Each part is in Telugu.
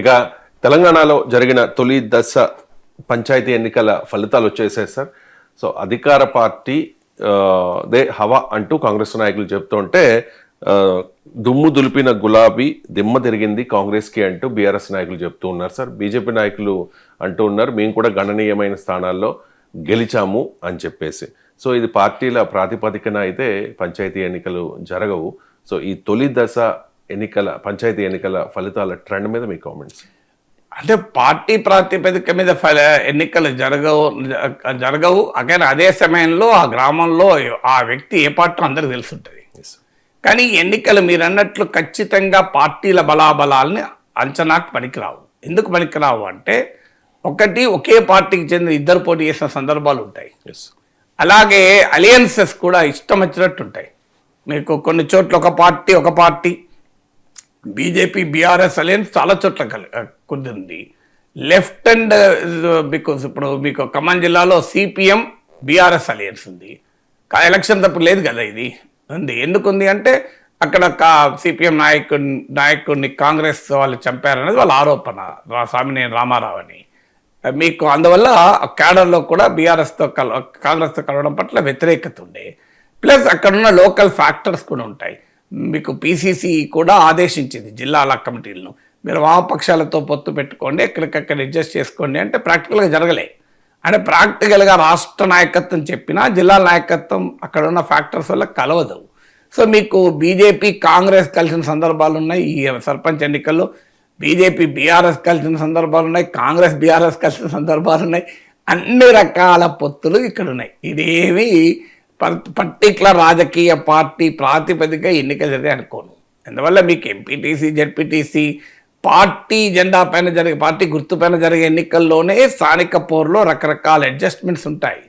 ఇక తెలంగాణలో జరిగిన తొలి దశ పంచాయతీ ఎన్నికల ఫలితాలు వచ్చేసాయి సార్. సో అధికార పార్టీ దే హవా అంటూ కాంగ్రెస్ నాయకులు చెప్తుంటే దుమ్ము దులిపిన గులాబీ దిమ్మ తిరిగింది కాంగ్రెస్కి అంటూ బీఆర్ఎస్ నాయకులు చెప్తూ ఉన్నారు సార్. బీజేపీ నాయకులు అంటూ ఉన్నారు మేము కూడా గణనీయమైన స్థానాల్లో గెలిచాము అని చెప్పేసి. సో ఇది పార్టీల ప్రాతిపదికన అయితే పంచాయతీ ఎన్నికలు జరగవు. సో ఈ తొలి దశ ఎన్నికల పంచాయతీ ఎన్నికల ఫలితాల ట్రెండ్ మీద మీ కామెంట్స్? అంటే పార్టీ ప్రాతిపదిక మీద ఫల ఎన్నికలు జరగవు జరగవు. అగైన్ అదే సమయంలో ఆ గ్రామంలో ఆ వ్యక్తి ఏ పార్టీ అందరికి తెలుసుంటుంది. కానీ ఎన్నికలు మీరు అన్నట్లు ఖచ్చితంగా పార్టీల బలాబలాల్ని అంచనాకు పనికిరావు. ఎందుకు పనికిరావు అంటే ఒకటి ఒకే పార్టీకి చెందిన ఇద్దరు పోటీ చేసిన సందర్భాలు ఉంటాయి. అలాగే అలయన్సెస్ కూడా ఇష్టం వచ్చినట్టు ఉంటాయి మీకు కొన్ని చోట్ల ఒక పార్టీ ఒక పార్టీ బీజేపీ బీఆర్ఎస్ అలయన్స్ చాలా చోట్ల కలి కుదిరింది. లెఫ్ట్ అండ్ బికాస్ ఇప్పుడు మీకు ఖమ్మం జిల్లాలో సిపిఎం బీఆర్ఎస్ అలయన్స్ ఉంది. ఎలక్షన్ తప్పుడు లేదు కదా ఇది. ఉంది. ఎందుకుంది అంటే అక్కడ కా సిపిఎం నాయకుడి నాయకుడిని కాంగ్రెస్ వాళ్ళు చంపారనేది వాళ్ళ ఆరోపణ. రా- సామినేని రామారావు అని. మీకు అందువల్ల క్యాడర్లో కూడా బీఆర్ఎస్తో కల కాంగ్రెస్తో కలవడం పట్ల వ్యతిరేకత ఉండే. ప్లస్ అక్కడున్న లోకల్ ఫ్యాక్టర్స్ కూడా ఉంటాయి. మీకు పీసీసీ కూడా ఆదేశించింది జిల్లాల కమిటీలను. మీరు వామపక్షాలతో పొత్తు పెట్టుకోండి ఎక్కడికక్కడ అడ్జస్ట్ చేసుకోండి అంటే ప్రాక్టికల్గా జరగలే. అంటే ప్రాక్టికల్గా రాష్ట్ర నాయకత్వం చెప్పినా జిల్లా నాయకత్వం అక్కడ ఉన్న ఫ్యాక్టర్స్ వల్ల కలవదు. సో మీకు బీజేపీ కాంగ్రెస్ కలిసిన సందర్భాలు ఉన్నాయి ఈ సర్పంచ్ ఎన్నికల్లో బీజేపీ బీఆర్ఎస్ కలిసిన సందర్భాలు ఉన్నాయి కాంగ్రెస్ బీఆర్ఎస్ కలిసిన సందర్భాలు ఉన్నాయి. అన్ని రకాల పొత్తులు ఇక్కడ ఉన్నాయి ఇదేమి పర్టికులర్ రాజకీయ పార్టీ ప్రాతిపదిక ఎన్నికలు జరిగాయి అనుకోను. అందువల్ల మీకు ఎంపీటీసీ జెడ్పీటీసీ పార్టీ జెండా పైన జరిగే పార్టీ గుర్తు పైన జరిగే ఎన్నికల్లోనే స్థానిక పోరులో రకరకాల అడ్జస్ట్మెంట్స్ ఉంటాయి.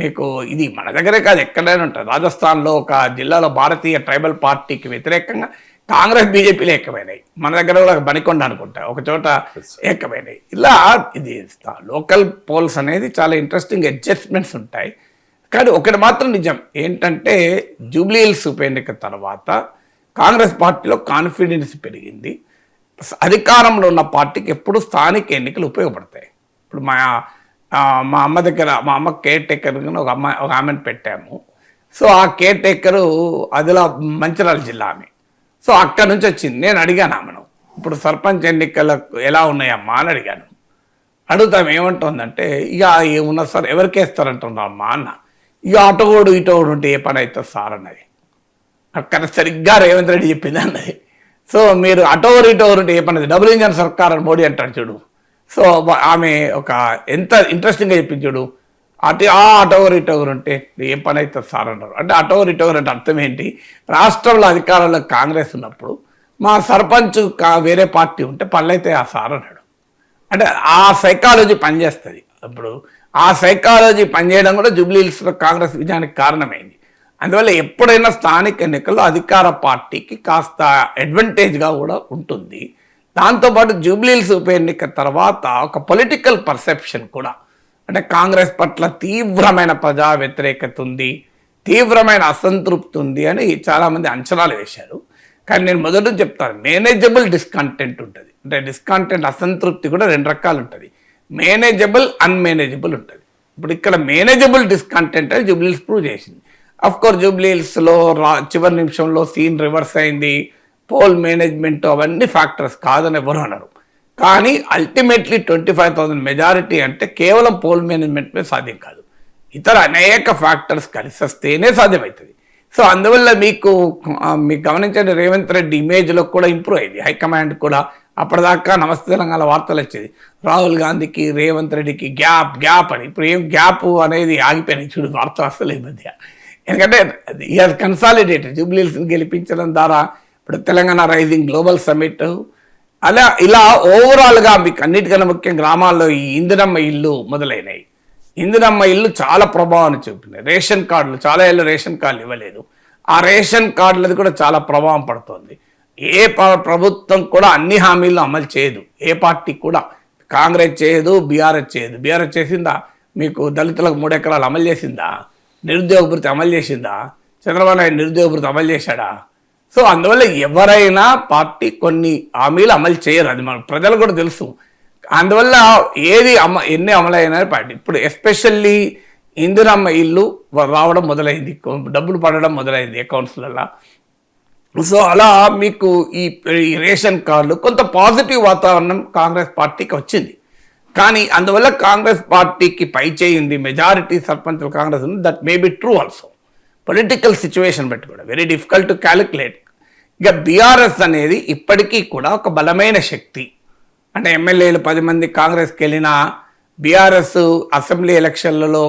మీకు ఇది మన దగ్గరే కాదు ఎక్కడైనా ఉంటుంది రాజస్థాన్లో ఒక జిల్లాలో భారతీయ ట్రైబల్ పార్టీకి వ్యతిరేకంగా కాంగ్రెస్ బీజేపీలు ఏకమైనాయి. మన దగ్గర కూడా బనికొండ అనుకుంటా ఒక చోట ఏకమైనాయి. ఇలా ఇది లోకల్ పోల్స్ అనేది చాలా ఇంట్రెస్టింగ్ అడ్జస్ట్మెంట్స్ ఉంటాయి. కానీ ఒకటి మాత్రం నిజం. ఏంటంటే జూబ్లీహిల్స్ ఉప ఎన్నిక తర్వాత కాంగ్రెస్ పార్టీలో కాన్ఫిడెన్స్ పెరిగింది. అధికారంలో ఉన్న పార్టీకి ఎప్పుడు స్థానిక ఎన్నికలు ఉపయోగపడతాయి. ఇప్పుడు మా మా అమ్మ దగ్గర మా అమ్మ కేర్ టేకర్ ఒక అమ్మ ఒక ఆమెను పెట్టాము. సో ఆ కేర్ టేకరు అదిలా మంచిర్యాల జిల్లా ఆమె. సో అక్కడ నుంచి వచ్చింది. నేను అడిగాను ఆమెను. ఇప్పుడు సర్పంచ్ ఎన్నికలకు ఎలా ఉన్నాయమ్మా అని అడిగాను. అడుగుతాం ఏమంటుందంటే ఇక ఏమున్నా సార్ ఎవరికి వేస్తారంటున్నారు మా అన్న. ఈ అటోడు ఇటోడు ఉంటే ఏ పని అవుతుంది సార్ అన్నది అక్కడ సరిగ్గా రేవంత్ రెడ్డి చెప్పింది అన్నది. సో మీరు అటోవర్ ఇటోవర్ ఉంటే ఏ పని అది డబుల్ ఇంజన్ సర్కార్ అని మోడీ అంటాడు చూడు. సో ఆమె ఒక ఎంత ఇంట్రెస్టింగ్గా చెప్పింది చూడు. అటు ఆ అటోవర్ ఇటోవర్ ఉంటే ఏ పని అవుతుంది సార్ అన్నారు అంటే అటోవర్ ఇటోవర్ అంటే అర్థం ఏంటి? రాష్ట్రంలో అధికారంలో కాంగ్రెస్ ఉన్నప్పుడు మా సర్పంచ్ కా వేరే పార్టీ ఉంటే పనులైతే ఆ సార్ అన్నాడు అంటే ఆ సైకాలజీ పనిచేస్తుంది. ఇప్పుడు ఆ సైకాలజీ పనిచేయడం కూడా జూబ్లీహిల్స్లో కాంగ్రెస్ విజయానికి కారణమైంది. అందువల్ల ఎప్పుడైనా స్థానిక ఎన్నికల్లో అధికార పార్టీకి కాస్త అడ్వాంటేజ్గా కూడా ఉంటుంది. దాంతోపాటు జూబ్లీహిల్స్ ఉప ఎన్నిక తర్వాత ఒక పొలిటికల్ పర్సెప్షన్ కూడా అంటే కాంగ్రెస్ పట్ల తీవ్రమైన ప్రజా వ్యతిరేకత ఉంది తీవ్రమైన అసంతృప్తి ఉంది అని చాలామంది అంచనాలు వేశారు. కానీ నేను మొదట చెప్తాను మేనేజబుల్ డిస్కంటెంట్ ఉంటుంది. అంటే డిస్కంటెంట్ అసంతృప్తి కూడా రెండు రకాలు ఉంటుంది. మేనేజబుల్ అన్మేనేజబుల్ ఉంటుంది. ఇప్పుడు ఇక్కడ మేనేజబుల్ డిస్కంటెంట్ అని జూబ్లీల్స్ ప్రూవ్ చేసింది. అఫ్ కోర్స్ రా చివరి నిమిషంలో సీన్ రివర్స్ అయింది. పోల్ మేనేజ్మెంట్ అవన్నీ ఫ్యాక్టర్స్ కాదని ఎవరు అన్నారు కానీ ultimately twenty five thousand majority అంటే కేవలం పోల్ మేనేజ్మెంట్ మీద సాధ్యం కాదు. ఇతర అనేక ఫ్యాక్టర్స్ కలిసి వస్తేనే సాధ్యమవుతుంది. సో అందువల్ల మీకు మీకు గమనించండి రేవంత్ రెడ్డి ఇమేజ్లో కూడా ఇంప్రూవ్ అయింది. హైకమాండ్ కూడా అప్పటిదాకా నమస్తే తెలంగాణ వార్తలు వచ్చేది. రాహుల్ గాంధీకి రేవంత్ రెడ్డికి గ్యాప్ గ్యాప్ అని. ఇప్పుడు ఏం గ్యాప్ అనేది ఆగిపోయినాయి చూడు వార్త వస్తలే ఈ మధ్య. ఎందుకంటే ఈఆర్ కన్సాలిడేటెడ్ జూబ్లీల్స్ని గెలిపించడం ద్వారా ఇప్పుడు తెలంగాణ రైజింగ్ గ్లోబల్ సమ్మిట్ అలా ఇలా ఓవరాల్గా మీకు అన్నిటికన్నా ముఖ్యం గ్రామాల్లో ఈ ఇందిరమ్మ ఇల్లు మొదలైనవి ఇందిరమ్మ ఇల్లు చాలా ప్రభావాన్ని చూపింది రేషన్ కార్డులు చాలా ఏళ్ళు రేషన్ కార్డులు ఇవ్వలేదు. ఆ రేషన్ కార్డులది కూడా చాలా ప్రభావం పడుతుంది. ఏ ప్రభుత్వం కూడా అన్ని హామీలు అమలు చేయదు. ఏ పార్టీ కూడా కాంగ్రెస్ చేయదు బీఆర్ఎస్ చేయదు. బీఆర్ఎస్ చేసిందా? మీకు దళితులకు మూడు ఎకరాలు అమలు చేసిందా? నిరుద్యోగ భృతి అమలు చేసిందా? చంద్రబాబు నాయుడు నిరుద్యోగ భృతి అమలు చేశాడా? సో అందువల్ల ఎవరైనా పార్టీ కొన్ని హామీలు అమలు చేయరు. అది మన ప్రజలు కూడా తెలుసు. అందువల్ల ఏది అమ ఎన్ని అమలైనా పార్టీ ఇప్పుడు ఎస్పెషల్లీ ఇందిరమ్మ ఇల్లు రావడం మొదలైంది. డబ్బులు పడడం మొదలైంది అకౌంట్స్లలో సో అలా మీకు ఈ రేషన్ కార్డు కొంత పాజిటివ్ వాతావరణం కాంగ్రెస్ పార్టీకి వచ్చింది. కానీ అందువల్ల కాంగ్రెస్ పార్టీకి పై చేయింది మెజారిటీ సర్పంచులు కాంగ్రెస్ ఉంది that may be true also political situation బట్టి కూడా వెరీ డిఫికల్ట్ టు క్యాలిక్యులేట్ ఇక బీఆర్ఎస్ అనేది ఇప్పటికీ కూడా ఒక బలమైన శక్తి. అంటే ఎమ్మెల్యేలు పది మంది కాంగ్రెస్కి వెళ్ళినా బీఆర్ఎస్ అసెంబ్లీ ఎలక్షన్లలో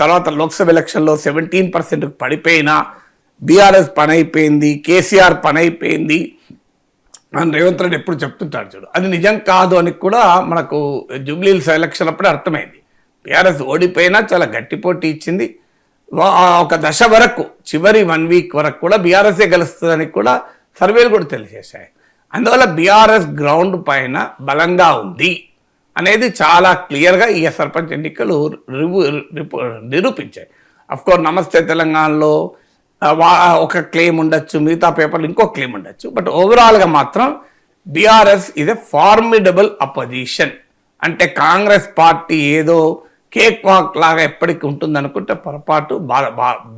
తర్వాత లోక్సభ ఎలక్షన్లో సెవెంటీన్ పర్సెంట్కి పడిపోయినా బీఆర్ఎస్ పని అయిపోయింది కేసీఆర్ పని అయిపోయింది అని రేవంత్ రెడ్డి ఎప్పుడు చెప్తుంటాడు చూడు. అది నిజం కాదు అని కూడా మనకు జూబ్లీహిల్స్ ఎలక్షన్ అప్పుడే అర్థమైంది. బీఆర్ఎస్ ఓడిపోయినా చాలా గట్టి పోటీ ఇచ్చింది. ఒక దశ వరకు చివరి వన్ వీక్ వరకు కూడా బీఆర్ఎస్ఏ గెలుస్తుందని కూడా సర్వేలు కూడా తెలియజేశాయి. అందువల్ల బీఆర్ఎస్ గ్రౌండ్ పైన బలంగా ఉంది అనేది చాలా క్లియర్గా ఈ సర్పంచ్ ఎన్నికలు రివ్యూ నిరూపించాయి. అఫ్కోర్స్ నమస్తే తెలంగాణలో ఒక క్లెయిమ్ ఉండొచ్చు మిగతా పేపర్లు ఇంకో క్లెయిమ్ ఉండొచ్చు. బట్ ఓవరాల్గా మాత్రం BRS is a formidable opposition అంటే కాంగ్రెస్ పార్టీ ఏదో కేక్ వాక్ లాగా ఎప్పటికీ ఉంటుంది అనుకుంటే పొరపాటు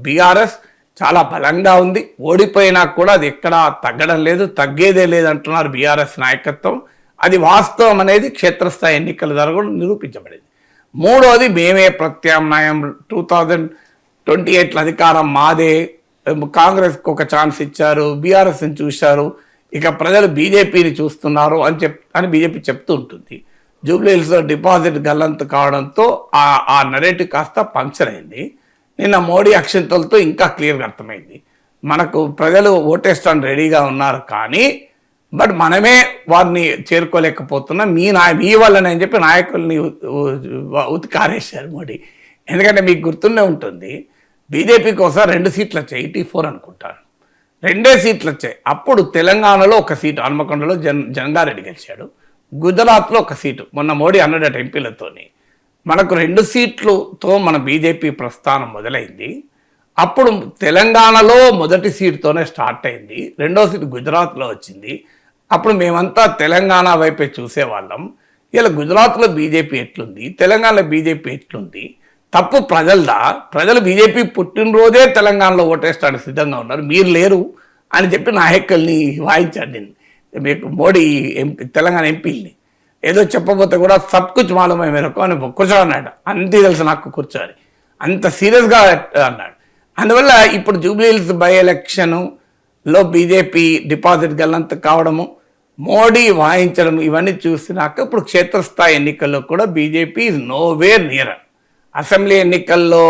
బీఆర్ఎస్ చాలా బలంగా ఉంది. ఓడిపోయినా కూడా అది ఎక్కడా తగ్గడం లేదు తగ్గేదే లేదు అంటున్నారు బీఆర్ఎస్ నాయకత్వం. అది వాస్తవం అనేది క్షేత్రస్థాయి ఎన్నికల ద్వారా కూడా నిరూపించబడింది. మూడోది మేమే ప్రత్యామ్నాయం. టూ థౌజండ్ ట్వంటీ ఎయిట్లో అధికారం మాదే. కాంగ్రెస్కి ఒక ఛాన్స్ ఇచ్చారు బీఆర్ఎస్ని చూశారు ఇక ప్రజలు బీజేపీని చూస్తున్నారు అని చెప్ అని బీజేపీ చెప్తూ ఉంటుంది. జూబ్లీహిల్స్లో డిపాజిట్ గల్లంతు కావడంతో ఆ ఆ నరేటివ్ కాస్త పంక్చర్ అయింది. నిన్న మోడీ అక్షంతలతో ఇంకా క్లియర్గా అర్థమైంది. మనకు ప్రజలు ఓటేస్తాను రెడీగా ఉన్నారు కానీ బట్ మనమే వారిని చేరుకోలేకపోతున్నాం మీ నాయ మీ వల్లనే అని చెప్పి నాయకుల్ని ఉతికారేశారు మోడీ. ఎందుకంటే మీకు గుర్తుండే ఉంటుంది బీజేపీకి ఒకసారి రెండు సీట్లు వచ్చాయి ఎయిటీ ఫోర్ అనుకుంటాను. రెండే సీట్లు వచ్చాయి. అప్పుడు తెలంగాణలో ఒక సీటు హనుమకొండలో జన్ జంగారెడ్డి గెలిచాడు. గుజరాత్లో ఒక సీటు మొన్న మోడీ అన్నడట ఎంపీలతోని. మనకు రెండు సీట్లతో మన బీజేపీ ప్రస్థానం మొదలైంది. అప్పుడు తెలంగాణలో మొదటి సీటుతోనే స్టార్ట్ అయింది. రెండో సీటు గుజరాత్లో వచ్చింది. అప్పుడు మేమంతా తెలంగాణ వైపే చూసేవాళ్ళం. ఇలా గుజరాత్లో బీజేపీ ఎట్లుంది? తెలంగాణలో బీజేపీ ఎట్లుంది? తప్పు ప్రజలదా? ప్రజలు బీజేపీ పుట్టినరోజే తెలంగాణలో ఓటేస్తానికి సిద్ధంగా ఉన్నారు. మీరు లేరు అని చెప్పి నాయకుల్ని వాయించాడు నేను మీకు మోడీ ఎంపీ తెలంగాణ ఎంపీల్ని. ఏదో చెప్పబోతే కూడా సబ్ కుచ్ మాలమై మేరకు అని కూర్చో అన్నాడు. అంతే తెలుసు నాకు కూర్చోని. అంత సీరియస్గా అన్నాడు. అందువల్ల ఇప్పుడు జూబ్లీహిల్స్ బై ఎలక్షన్లో బీజేపీ డిపాజిట్ గల్లంత కావడము మోడీ వాయించడం ఇవన్నీ చూసినాక ఇప్పుడు క్షేత్రస్థాయి ఎన్నికల్లో కూడా BJP is nowhere near assembly ఎన్నికల్లో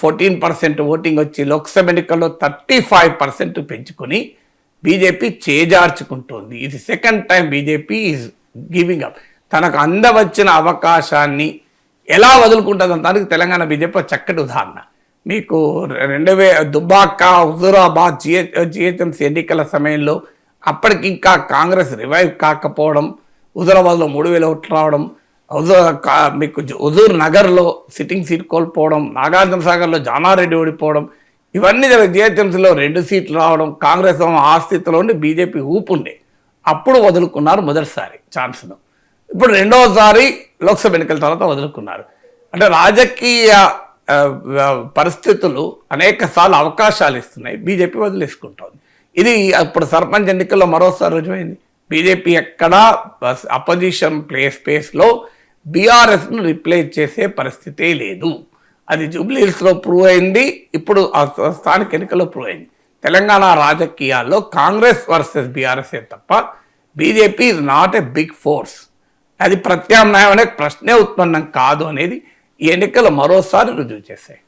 ఫోర్టీన్ పర్సెంట్ ఓటింగ్ వచ్చి లోక్సభ ఎన్నికల్లో థర్టీ ఫైవ్ పర్సెంట్ పెంచుకొని బీజేపీ చేజార్చుకుంటోంది. ఇది second time BJP is giving up. తనకు అందవచ్చిన అవకాశాన్ని ఎలా వదులుకుంటుంది దానికి తెలంగాణ బీజేపీ చక్కటి ఉదాహరణ. మీకు రెండు వే దుబ్బాక హుజూరాబాద్ జిహెచ్ జిహెచ్ఎంసీ ఎన్నికల సమయంలో అప్పటికి ఇంకా కాంగ్రెస్ రివైవ్ కాకపోవడం హుజూరాబాద్లో మూడు వేల ఓట్లు రావడం మీకు జు- హుజూర్ నగర్లో సిట్టింగ్ సీట్ కోల్పోవడం నాగార్జున సాగర్లో జానారెడ్డి ఓడిపోవడం ఇవన్నీ జిహెచ్ఎంసీలో రెండు సీట్లు రావడం కాంగ్రెస్ ఆస్థితిలో ఆ స్థితిలో ఉండి బీజేపీ ఊపుండే అప్పుడు వదులుకున్నారు మొదటిసారి ఛాన్స్ను. ఇప్పుడు రెండవసారి లోక్సభ ఎన్నికల తర్వాత వదులుకున్నారు. అంటే రాజకీయ పరిస్థితులు అనేక సార్లు అవకాశాలు ఇస్తున్నాయి. బీజేపీ వదిలేసుకుంటోంది. ఇది అప్పుడు సర్పంచ్ ఎన్నికల్లో మరోసారి రుజువైంది. బీజేపీ ఎక్కడా అపోజిషన్ ప్లే స్పేస్లో బీఆర్ఎస్ను రిప్లేస్ చేసే పరిస్థితే లేదు. అది జూబ్లీహిల్స్లో ప్రూవ్ అయింది ఇప్పుడు ఆ స్థానిక ఎన్నికల్లో ప్రూవ్ అయింది. తెలంగాణ రాజకీయాల్లో కాంగ్రెస్ వర్సెస్ బీఆర్ఎస్ఏ తప్ప BJP is not a big force అది ప్రత్యామ్నాయం అనే ప్రశ్నే ఉత్పన్నం కాదు అనేది ఈ ఎన్నికలు మరోసారి రుజువు చేశాయి.